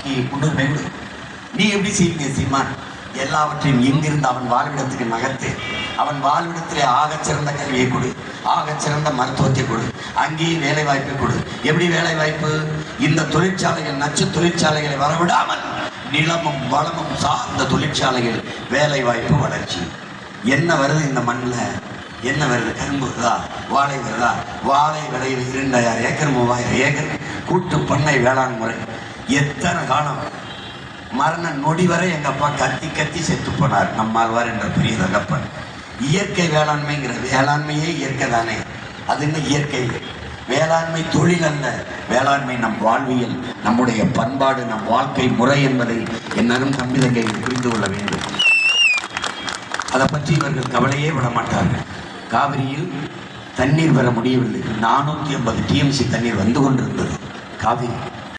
வாழ்க்கையை முன்னுரிமை கொடு நீ எப்படி செய்வீங்க சீமான்? எல்லாவற்றையும் எங்கிருந்து அவன் வாழ்விடத்துக்கு நகர்த்து அவன் வாழ்விடத்திலே ஆகச் சிறந்த கல்வியை கொடு ஆகச் சிறந்த மருத்துவத்தை கொடு அங்கேயே வேலை வாய்ப்பை கொடு. எப்படி வேலை வாய்ப்பு இந்த தொழிற்சாலைகள் நச்சு தொழிற்சாலைகளை வரவிடாமல் நிலமும் வளமும் சார்ந்த தொழிற்சாலைகள் வேலை வாய்ப்பு வளர்ச்சி. என்ன வருது இந்த மண்ணில்? என்ன வருது? கரும்பு வருதா? வாழை வருதா? வாழை விலையில் இரண்டாயிரம் ஏக்கர் மூவாயிரம் ஏக்கர் கூட்டு பண்ணை வேளாண் முறை. எத்தனை காலம்? மரண நொடி வரை எங்கள் அப்பா கத்தி கத்தி செத்து போனார். நம்மாழ்வார் என்ற பெரிய தகப்பன். இயற்கை வேளாண்மைங்கிற வேளாண்மையே இயற்கை தானே. அது என்ன இயற்கை? வேளாண்மை தொழில் அல்ல. வேளாண்மை நம் வாழ்வியல் நம்முடைய பண்பாடு நம் வாழ்க்கை முறை என்பதை என்னாலும் தம்பிதங்கை புரிந்து கொள்ள வேண்டும். அதை பற்றி இவர்கள் கவலையே விட மாட்டார்கள். காவிரியில் தண்ணீர் பெற முடியவில்லை. நானூற்றி ஐம்பது டிஎம்சி தண்ணீர் வந்து கொண்டிருந்தது. காவிரி.